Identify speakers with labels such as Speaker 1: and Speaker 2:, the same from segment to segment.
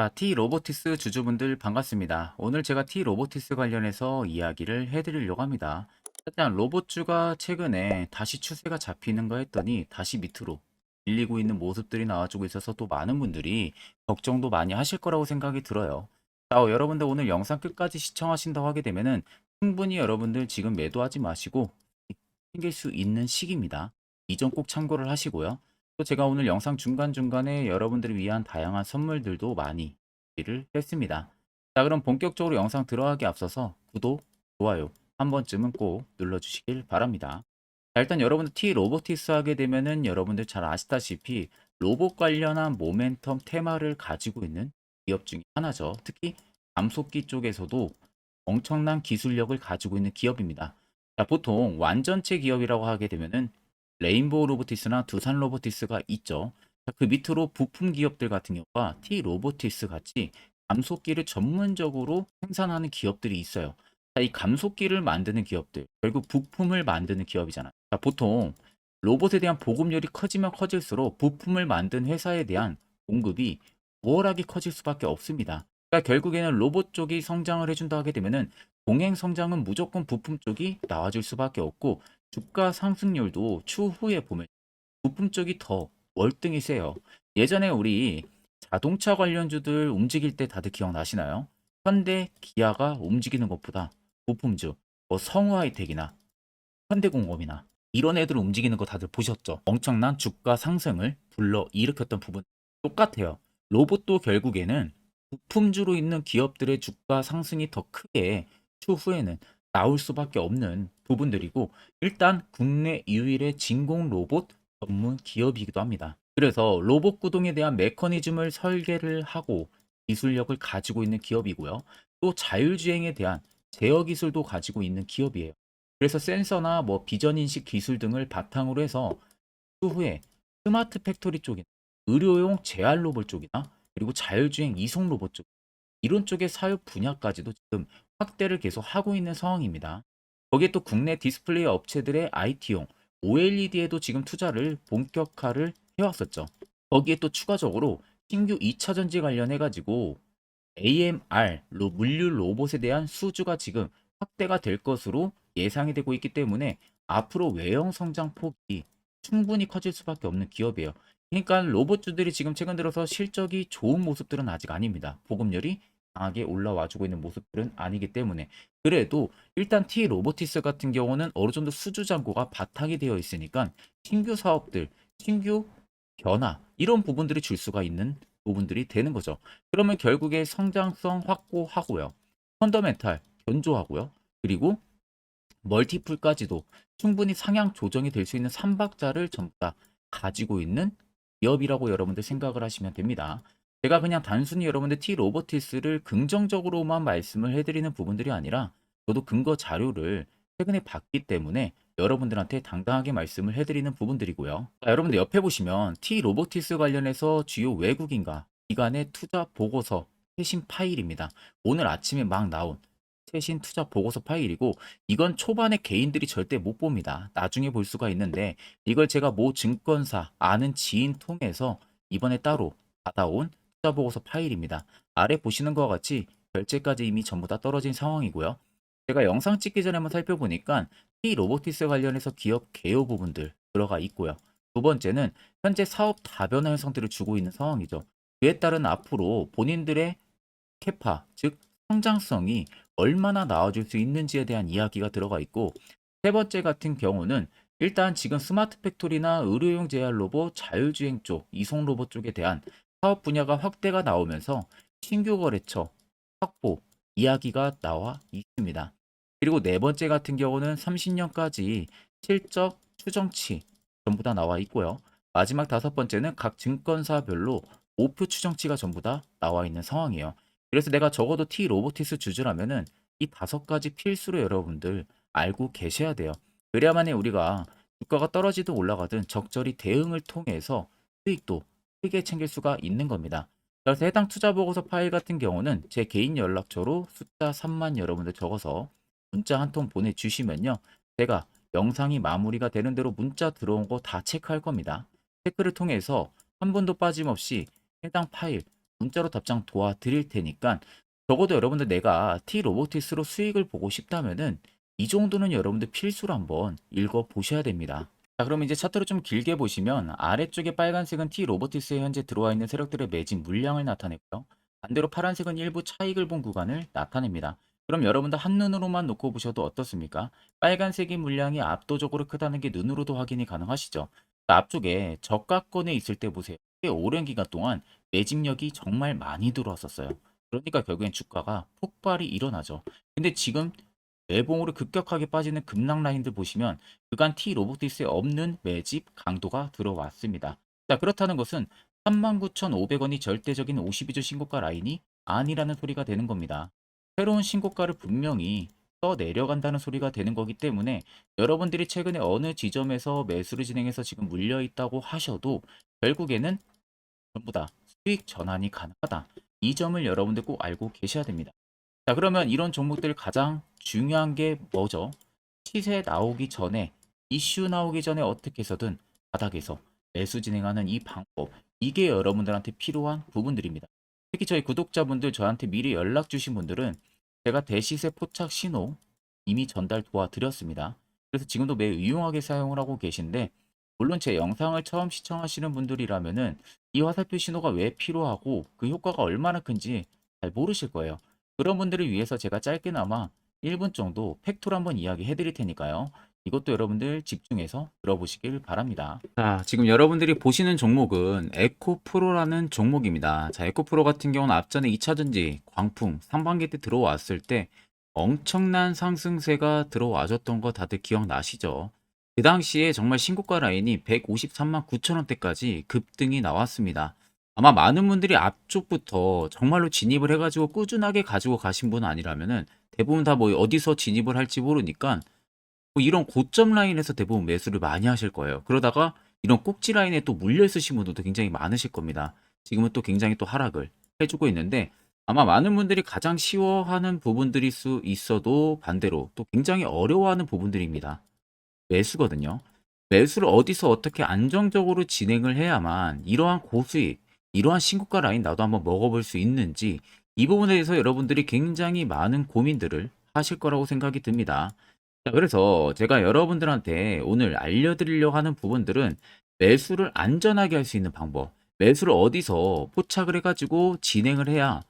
Speaker 1: 자, T 로보티스 주주분들 반갑습니다. 오늘 제가 T 로보티스 관련해서 이야기를 해드리려고 합니다. 일단 로봇주가 최근에 다시 추세가 잡히는가 했더니 다시 밑으로 밀리고 있는 모습들이 나와주고 있어서 또 많은 분들이 걱정도 많이 하실 거라고 생각이 들어요. 자, 어, 여러분들 오늘 영상 끝까지 시청하신다고 하게 되면은 충분히 여러분들 지금 매도하지 마시고 생길 수 있는 시기입니다. 이 점 꼭 참고를 하시고요. 또 제가 오늘 영상 중간중간에 여러분들을 위한 다양한 선물들도 많이 준비를 했습니다. 자, 그럼 본격적으로 영상 들어가기 앞서서 구독, 좋아요 한 번쯤은 꼭 눌러주시길 바랍니다. 자, 일단 여러분들 T 로보티스 하게 되면은 여러분들 잘 아시다시피 로봇 관련한 모멘텀 테마를 가지고 있는 기업 중에 하나죠. 특히 감속기 쪽에서도 엄청난 기술력을 가지고 있는 기업입니다. 자, 보통 완전체 기업이라고 하게 되면은 레인보우 로보티스나 두산 로보티스가 있죠. 자, 그 밑으로 부품 기업들 같은 경우가 T 로보티스 같이 감속기를 전문적으로 생산하는 기업들이 있어요. 자, 이 감속기를 만드는 기업들, 결국 부품을 만드는 기업이잖아요. 자, 보통 로봇에 대한 보급률이 커지면 커질수록 부품을 만든 회사에 대한 공급이 우월하게 커질 수밖에 없습니다. 그러니까 결국에는 로봇 쪽이 성장을 해준다 하게 되면은 동행 성장은 무조건 부품 쪽이 나와줄 수밖에 없고 주가 상승률도 추후에 보면 부품 쪽이 더 월등히 세요. 예전에 우리 자동차 관련주들 움직일 때 다들 기억나시나요? 현대, 기아가 움직이는 것보다 부품주, 뭐 성우 하이텍이나 현대공업이나 이런 애들 움직이는 거 다들 보셨죠? 엄청난 주가 상승을 불러 일으켰던 부분 똑같아요. 로봇도 결국에는 부품주로 있는 기업들의 주가 상승이 더 크게 추후에는 나올 수밖에 없는 부분들이고 일단 국내 유일의 진공 로봇 전문 기업이기도 합니다. 그래서 로봇 구동에 대한 메커니즘을 설계를 하고 기술력을 가지고 있는 기업이고요. 또 자율주행에 대한 제어 기술도 가지고 있는 기업이에요. 그래서 센서나 뭐 비전 인식 기술 등을 바탕으로 해서 추후에 스마트 팩토리 쪽이나 의료용 제알 로봇 쪽이나 그리고 자율주행 이송 로봇 쪽 이런 쪽의 사업 분야까지도 지금 확대를 계속 하고 있는 상황입니다. 거기에 또 국내 디스플레이 업체들의 IT용 OLED에도 지금 투자를 본격화를 해왔었죠. 거기에 또 추가적으로 신규 2차 전지 관련해 가지고 AMR 로 물류 로봇에 대한 수주가 지금 확대가 될 것으로 예상이 되고 있기 때문에 앞으로 외형 성장 폭이 충분히 커질 수밖에 없는 기업이에요. 그러니까 로봇주들이 지금 최근 들어서 실적이 좋은 모습들은 아직 아닙니다. 보급률이 강하게 올라와주고 있는 모습들은 아니기 때문에 그래도 일단 T 로보티스 같은 경우는 어느 정도 수주 잔고가 바탕이 되어 있으니까 신규 사업들, 신규 변화 이런 부분들이 줄 수가 있는 부분들이 되는 거죠. 그러면 결국에 성장성 확보하고요. 펀더멘탈 견조하고요. 그리고 멀티플까지도 충분히 상향 조정이 될 수 있는 삼박자를 전부 다 가지고 있는 기업이라고 여러분들 생각을 하시면 됩니다. 제가 그냥 단순히 여러분들 T 로보티스를 긍정적으로만 말씀을 해드리는 부분들이 아니라 저도 근거 자료를 최근에 봤기 때문에 여러분들한테 당당하게 말씀을 해드리는 부분들이고요. 자, 여러분들 옆에 보시면 T 로보티스 관련해서 주요 외국인과 기관의 투자 보고서 최신 파일입니다. 오늘 아침에 막 나온 최신 투자 보고서 파일이고 이건 초반에 개인들이 절대 못 봅니다. 나중에 볼 수가 있는데 이걸 제가 모 증권사 아는 지인 통해서 이번에 따로 받아온 투 자 보고서 파일입니다. 아래 보시는 것과 같이 결제까지 이미 전부 다 떨어진 상황이고요. 제가 영상 찍기 전에 한번 살펴보니까 T 로보티스 관련해서 기업 개요 부분들 들어가 있고요. 두 번째는 현재 사업 다변화 형성들을 주고 있는 상황이죠. 그에 따른 앞으로 본인들의 캐파, 즉 성장성이 얼마나 나아질 수 있는지에 대한 이야기가 들어가 있고 세 번째 같은 경우는 일단 지금 스마트 팩토리나 의료용 제한 로봇, 자율주행 쪽, 이송 로봇 쪽에 대한 사업 분야가 확대가 나오면서 신규 거래처 확보 이야기가 나와 있습니다. 그리고 네 번째 같은 경우는 30년까지 실적 추정치 전부 다 나와 있고요. 마지막 다섯 번째는 각 증권사별로 목표 추정치가 전부 다 나와 있는 상황이에요. 그래서 내가 적어도 T 로보티스 주주라면은 이 다섯 가지 필수로 여러분들 알고 계셔야 돼요. 그래야만이 우리가 주가가 떨어지든 올라가든 적절히 대응을 통해서 수익도 크게 챙길 수가 있는 겁니다. 그래서 해당 투자 보고서 파일 같은 경우는 제 개인 연락처로 숫자 3만 여러분들 적어서 문자 한 통 보내주시면요. 제가 영상이 마무리가 되는 대로 문자 들어온 거 다 체크할 겁니다. 체크를 통해서 한 번도 빠짐없이 해당 파일 문자로 답장 도와드릴 테니까 적어도 여러분들 내가 T 로보티스로 수익을 보고 싶다면은 이 정도는 여러분들 필수로 한번 읽어 보셔야 됩니다. 자, 그럼 이제 차트를 좀 길게 보시면 아래쪽에 빨간색은 T 로보티스에 현재 들어와 있는 세력들의 매진 물량을 나타내고요. 반대로 파란색은 일부 차익을 본 구간을 나타냅니다. 그럼 여러분들 한눈으로만 놓고 보셔도 어떻습니까? 빨간색이 물량이 압도적으로 크다는 게 눈으로도 확인이 가능하시죠. 자, 앞쪽에 저가권에 있을 때 보세요. 꽤 오랜 기간 동안 매집력이 정말 많이 들어왔었어요. 그러니까 결국엔 주가가 폭발이 일어나죠. 근데 지금 매봉으로 급격하게 빠지는 급락 라인들 보시면 그간 T 로보티스에 없는 매집 강도가 들어왔습니다. 자, 그렇다는 것은 39,500원이 절대적인 52주 신고가 라인이 아니라는 소리가 되는 겁니다. 새로운 신고가를 분명히 떠 내려간다는 소리가 되는 거기 때문에 여러분들이 최근에 어느 지점에서 매수를 진행해서 지금 물려 있다고 하셔도 결국에는 전부 다 수익 전환이 가능하다. 이 점을 여러분들 꼭 알고 계셔야 됩니다. 자, 그러면 이런 종목들 가장 중요한 게 뭐죠? 시세 나오기 전에, 이슈 나오기 전에 어떻게 해서든 바닥에서 매수 진행하는 이 방법, 이게 여러분들한테 필요한 부분들입니다. 특히 저희 구독자분들 저한테 미리 연락 주신 분들은 제가 대시세 포착 신호 이미 전달 도와드렸습니다. 그래서 지금도 매우 유용하게 사용을 하고 계신데 물론 제 영상을 처음 시청하시는 분들이라면은 이 화살표 신호가 왜 필요하고 그 효과가 얼마나 큰지 잘 모르실 거예요. 그런 분들을 위해서 제가 짧게나마 1분 정도 팩토를 한번 이야기해 드릴 테니까요. 이것도 여러분들 집중해서 들어보시길 바랍니다. 자, 지금 여러분들이 보시는 종목은 에코프로라는 종목입니다. 자, 에코프로 같은 경우는 앞전에 2차전지, 광풍, 상반기 때 들어왔을 때 엄청난 상승세가 들어와줬던 거 다들 기억나시죠? 그 당시에 정말 신고가 라인이 153만 9천 원대까지 급등이 나왔습니다. 아마 많은 분들이 앞쪽부터 정말로 진입을 해가지고 꾸준하게 가지고 가신 분 아니라면은 대부분 다 뭐 어디서 진입을 할지 모르니까 뭐 이런 고점 라인에서 대부분 매수를 많이 하실 거예요. 그러다가 이런 꼭지 라인에 또 물려 있으신 분들도 굉장히 많으실 겁니다. 지금은 또 굉장히 또 하락을 해주고 있는데 아마 많은 분들이 가장 쉬워하는 부분들일 수 있어도 반대로 또 굉장히 어려워하는 부분들입니다. 매수거든요. 매수를 어디서 어떻게 안정적으로 진행을 해야만 이러한 고수익, 이러한 신고가 라인 나도 한번 먹어볼 수 있는지 이 부분에 대해서 여러분들이 굉장히 많은 고민들을 하실 거라고 생각이 듭니다. 자, 그래서 제가 여러분들한테 오늘 알려드리려고 하는 부분들은 매수를 안전하게 할 수 있는 방법, 매수를 어디서 포착을 해가지고 진행을 해야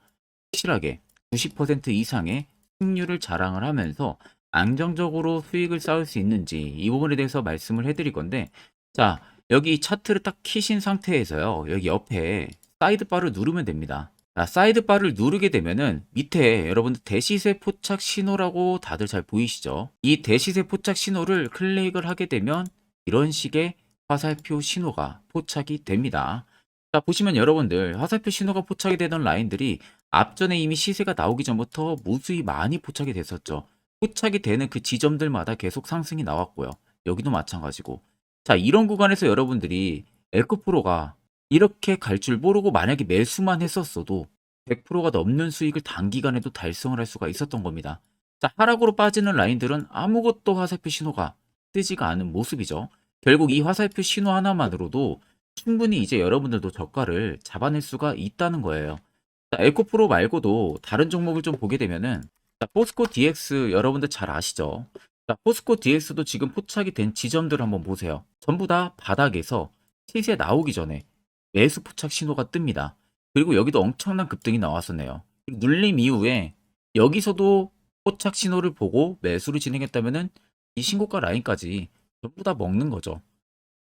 Speaker 1: 확실하게 90% 이상의 승률을 자랑을 하면서 안정적으로 수익을 쌓을 수 있는지 이 부분에 대해서 말씀을 해드릴 건데 자 여기 차트를 딱 키신 상태에서요. 여기 옆에 사이드바를 누르면 됩니다. 자, 사이드바를 누르게 되면은 밑에 여러분들 대시세 포착 신호라고 다들 잘 보이시죠? 이 대시세 포착 신호를 클릭을 하게 되면 이런 식의 화살표 신호가 포착이 됩니다. 자 보시면 여러분들 화살표 신호가 포착이 되던 라인들이 앞전에 이미 시세가 나오기 전부터 무수히 많이 포착이 됐었죠. 포착이 되는 그 지점들마다 계속 상승이 나왔고요. 여기도 마찬가지고. 자, 이런 구간에서 여러분들이 에코프로가 이렇게 갈 줄 모르고 만약에 매수만 했었어도 100%가 넘는 수익을 단기간에도 달성을 할 수가 있었던 겁니다. 자, 하락으로 빠지는 라인들은 아무것도 화살표 신호가 뜨지가 않은 모습이죠. 결국 이 화살표 신호 하나만으로도 충분히 이제 여러분들도 저가를 잡아낼 수가 있다는 거예요. 자, 에코프로 말고도 다른 종목을 좀 보게 되면은 자, 포스코 DX 여러분들 잘 아시죠? 자, 포스코 DX도 지금 포착이 된 지점들을 한번 보세요. 전부 다 바닥에서 시세 나오기 전에 매수 포착 신호가 뜹니다. 그리고 여기도 엄청난 급등이 나왔었네요. 눌림 이후에 여기서도 포착 신호를 보고 매수를 진행했다면은 이 신고가 라인까지 전부 다 먹는 거죠.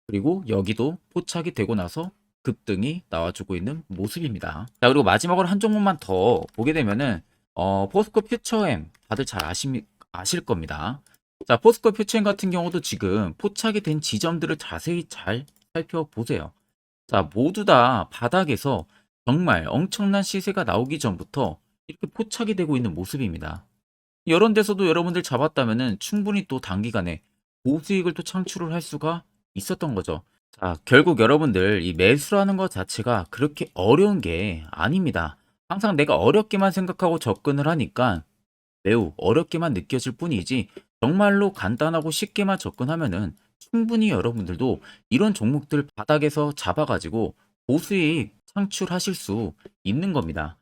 Speaker 1: 그리고 여기도 포착이 되고 나서 급등이 나와주고 있는 모습입니다. 자, 그리고 마지막으로 한 종목만 더 보게 되면은 어, 포스코 퓨처엠 다들 잘 아시, 아실 겁니다. 자, 포스코 퓨처엠 같은 경우도 지금 포착이 된 지점들을 자세히 잘 살펴보세요. 자, 모두 다 바닥에서 정말 엄청난 시세가 나오기 전부터 이렇게 포착이 되고 있는 모습입니다. 이런 데서도 여러분들 잡았다면은 충분히 또 단기간에 고수익을 또 창출을 할 수가 있었던 거죠. 자, 결국 여러분들 이 매수라는 것 자체가 그렇게 어려운 게 아닙니다. 항상 내가 어렵게만 생각하고 접근을 하니까 매우 어렵게만 느껴질 뿐이지 정말로 간단하고 쉽게만 접근하면은 충분히 여러분들도 이런 종목들 바닥에서 잡아가지고 고수익 창출하실 수 있는 겁니다.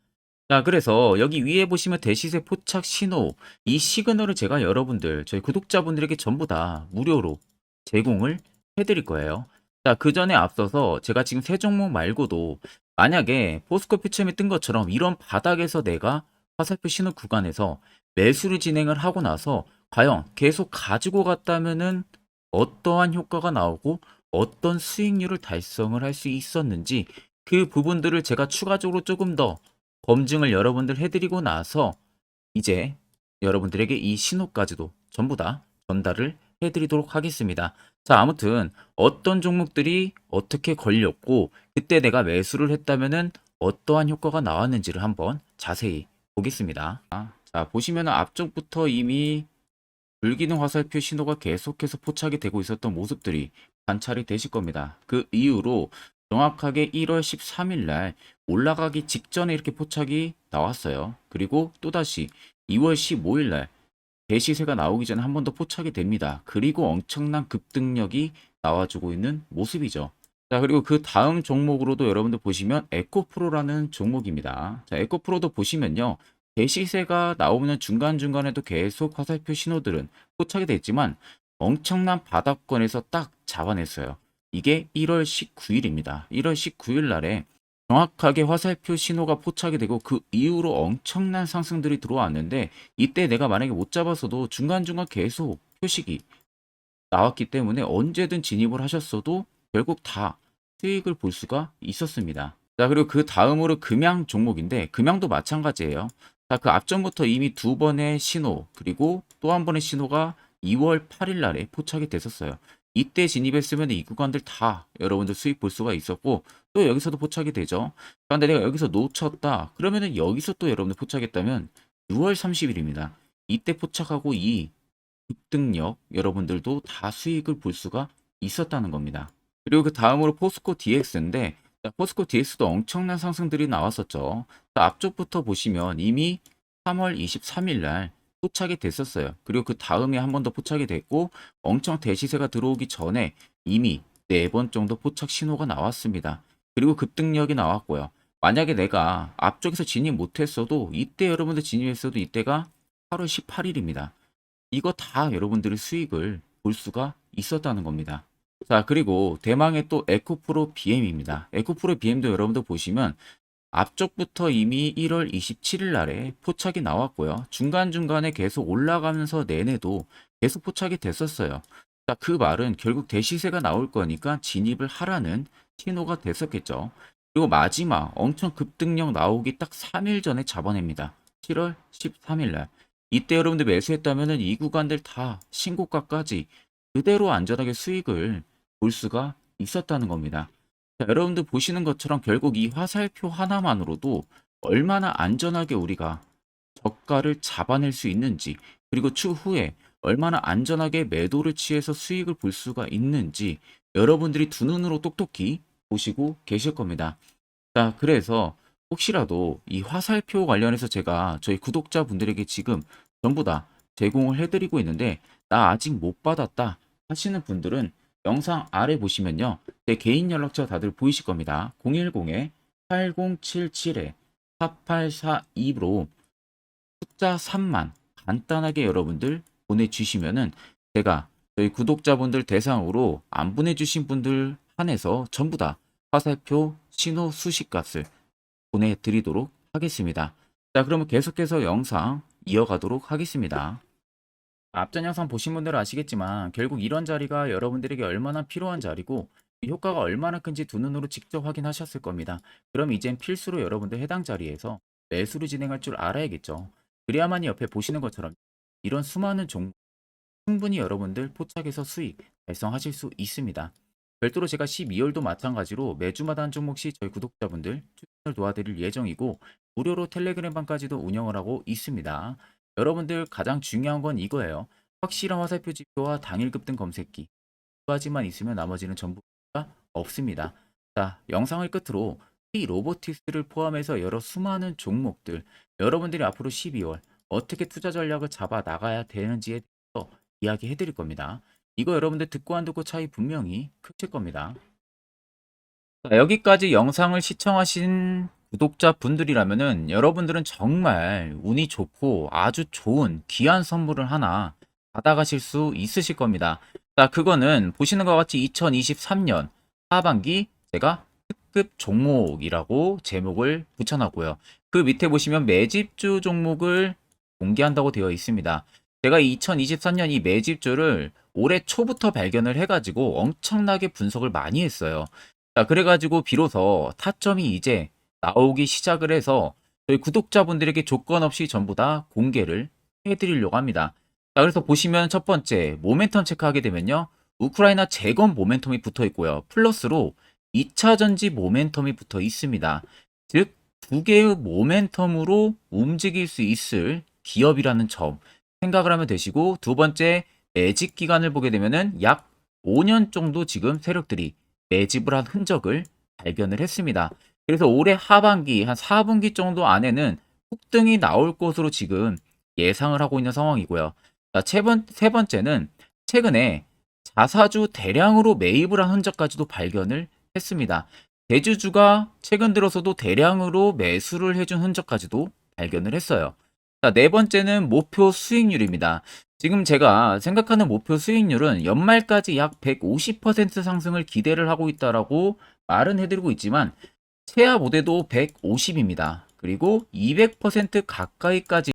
Speaker 1: 자, 그래서 여기 위에 보시면 대시세 포착 신호 이 시그널을 제가 여러분들 저희 구독자분들에게 전부 다 무료로 제공을 해드릴 거예요. 자, 그 전에 앞서서 제가 지금 세 종목 말고도 만약에 포스코 퓨처에 뜬 것처럼 이런 바닥에서 내가 화살표 신호 구간에서 매수를 진행을 하고 나서 과연 계속 가지고 갔다면은 어떠한 효과가 나오고 어떤 수익률을 달성을 할 수 있었는지 그 부분들을 제가 추가적으로 조금 더 검증을 여러분들 해드리고 나서 이제 여러분들에게 이 신호까지도 전부 다 전달을 해드리도록 하겠습니다. 자, 아무튼 어떤 종목들이 어떻게 걸렸고 그때 내가 매수를 했다면은 어떠한 효과가 나왔는지를 한번 자세히 보겠습니다. 아, 자, 보시면 앞쪽부터 이미 불기능 화살표 신호가 계속해서 포착이 되고 있었던 모습들이 관찰이 되실 겁니다. 그 이후로 정확하게 1월 13일 날 올라가기 직전에 이렇게 포착이 나왔어요. 그리고 또다시 2월 15일 날 대시세가 나오기 전에 한 번 더 포착이 됩니다. 그리고 엄청난 급등력이 나와주고 있는 모습이죠. 자, 그리고 그 다음 종목으로도 여러분들 보시면 에코프로라는 종목입니다. 자, 에코프로도 보시면요. 대시세가 나오면 중간중간에도 계속 화살표 신호들은 포착이 됐지만 엄청난 바닥권에서 딱 잡아냈어요. 이게 1월 19일입니다. 1월 19일 날에 정확하게 화살표 신호가 포착이 되고 그 이후로 엄청난 상승들이 들어왔는데 이때 내가 만약에 못 잡았어도 중간중간 계속 표식이 나왔기 때문에 언제든 진입을 하셨어도 결국 다 수익을 볼 수가 있었습니다. 자, 그리고 그 다음으로 금양 종목인데 금양도 마찬가지예요. 자, 그 앞전부터 이미 두 번의 신호 그리고 또 한 번의 신호가 2월 8일 날에 포착이 됐었어요. 이때 진입했으면 이 구간들 다 여러분들 수익 볼 수가 있었고 또 여기서도 포착이 되죠. 그런데 내가 여기서 놓쳤다. 그러면은 여기서 또 여러분들 포착했다면 6월 30일입니다. 이때 포착하고 이 급등력 여러분들도 다 수익을 볼 수가 있었다는 겁니다. 그리고 그 다음으로 포스코 DX인데 포스코 DX도 엄청난 상승들이 나왔었죠. 자, 앞쪽부터 보시면 이미 3월 23일 날 포착이 됐었어요. 그리고 그 다음에 한 번 더 포착이 됐고 엄청 대시세가 들어오기 전에 이미 네 번 정도 포착 신호가 나왔습니다. 그리고 급등력이 나왔고요. 만약에 내가 앞쪽에서 진입 못했어도 이때 여러분들 진입했어도 이때가 8월 18일입니다. 이거 다 여러분들의 수익을 볼 수가 있었다는 겁니다. 자, 그리고 대망의 또 에코프로 BM입니다. 에코프로 BM도 여러분들 보시면 앞쪽부터 이미 1월 27일 날에 포착이 나왔고요. 중간중간에 계속 올라가면서 내내도 계속 포착이 됐었어요. 자, 그 말은 결국 대시세가 나올 거니까 진입을 하라는 신호가 됐었겠죠. 그리고 마지막 엄청 급등력 나오기 딱 3일 전에 잡아냅니다. 7월 13일 날. 이때 여러분들 매수했다면 이 구간들 다 신고가까지 그대로 안전하게 수익을 볼 수가 있었다는 겁니다. 자, 여러분들 보시는 것처럼 결국 이 화살표 하나만으로도 얼마나 안전하게 우리가 저가를 잡아낼 수 있는지 그리고 추후에 얼마나 안전하게 매도를 취해서 수익을 볼 수가 있는지 여러분들이 두 눈으로 똑똑히 보시고 계실 겁니다. 자, 그래서 혹시라도 이 화살표 관련해서 제가 저희 구독자분들에게 지금 전부 다 제공을 해드리고 있는데 나 아직 못 받았다 하시는 분들은 영상 아래 보시면요. 제 개인 연락처 다들 보이실 겁니다. 010-8077-4842로 숫자 3만 간단하게 여러분들 보내주시면은 제가 저희 구독자분들 대상으로 안 보내주신 분들 한해서 전부 다 화살표 신호 수식값을 보내드리도록 하겠습니다. 자, 그러면 계속해서 영상 이어가도록 하겠습니다. 앞전 영상 보신 분들은 아시겠지만 결국 이런 자리가 여러분들에게 얼마나 필요한 자리고 이 효과가 얼마나 큰지 두 눈으로 직접 확인하셨을 겁니다. 그럼 이젠 필수로 여러분들 해당 자리에서 매수를 진행할 줄 알아야겠죠. 그래야만이 옆에 보시는 것처럼 이런 수많은 종목 충분히 여러분들 포착해서 수익 달성하실 수 있습니다. 별도로 제가 12월도 마찬가지로 매주마다 한 종목씩 저희 구독자분들 추천을 도와드릴 예정이고 무료로 텔레그램 방까지도 운영을 하고 있습니다. 여러분들 가장 중요한 건 이거예요. 확실한 화살표 지표와 당일 급 등 검색기 두 가지만 있으면 나머지는 전부가 없습니다. 자, 영상을 끝으로 이 로보틱스를 포함해서 여러 수많은 종목들 여러분들이 앞으로 12월 어떻게 투자 전략을 잡아 나가야 되는지에 대해서 이야기해 드릴 겁니다. 이거 여러분들 듣고 안 듣고 차이 분명히 크실 겁니다. 자, 여기까지 영상을 시청하신 구독자분들이라면은 여러분들은 정말 운이 좋고 아주 좋은 귀한 선물을 하나 받아가실 수 있으실 겁니다. 자, 그거는 보시는 것 같이 2023년 하반기 제가 특급 종목이라고 제목을 붙여놨고요. 그 밑에 보시면 매집주 종목을 공개한다고 되어 있습니다. 제가 2023년 이 매집주를 올해 초부터 발견을 해가지고 엄청나게 분석을 많이 했어요. 자, 그래가지고 비로소 타점이 이제 나오기 시작을 해서 저희 구독자분들에게 조건 없이 전부 다 공개를 해드리려고 합니다. 자, 그래서 보시면 첫 번째 모멘텀 체크하게 되면요. 우크라이나 재건 모멘텀이 붙어 있고요. 플러스로 2차 전지 모멘텀이 붙어 있습니다. 즉, 두 개의 모멘텀으로 움직일 수 있을 기업이라는 점 생각을 하면 되시고, 두 번째 매집 기간을 보게 되면은 약 5년 정도 지금 세력들이 매집을 한 흔적을 발견을 했습니다. 그래서 올해 하반기 한 4분기 정도 안에는 폭등이 나올 것으로 지금 예상을 하고 있는 상황이고요. 자, 세, 번째는 최근에 자사주 대량으로 매입을 한 흔적까지도 발견을 했습니다. 대주주가 최근 들어서도 대량으로 매수를 해준 흔적까지도 발견을 했어요. 자, 네 번째는 목표 수익률입니다. 지금 제가 생각하는 목표 수익률은 연말까지 약 150% 상승을 기대를 하고 있다라고 말은 해드리고 있지만 최하 모대도 150입니다. 그리고 200% 가까이까지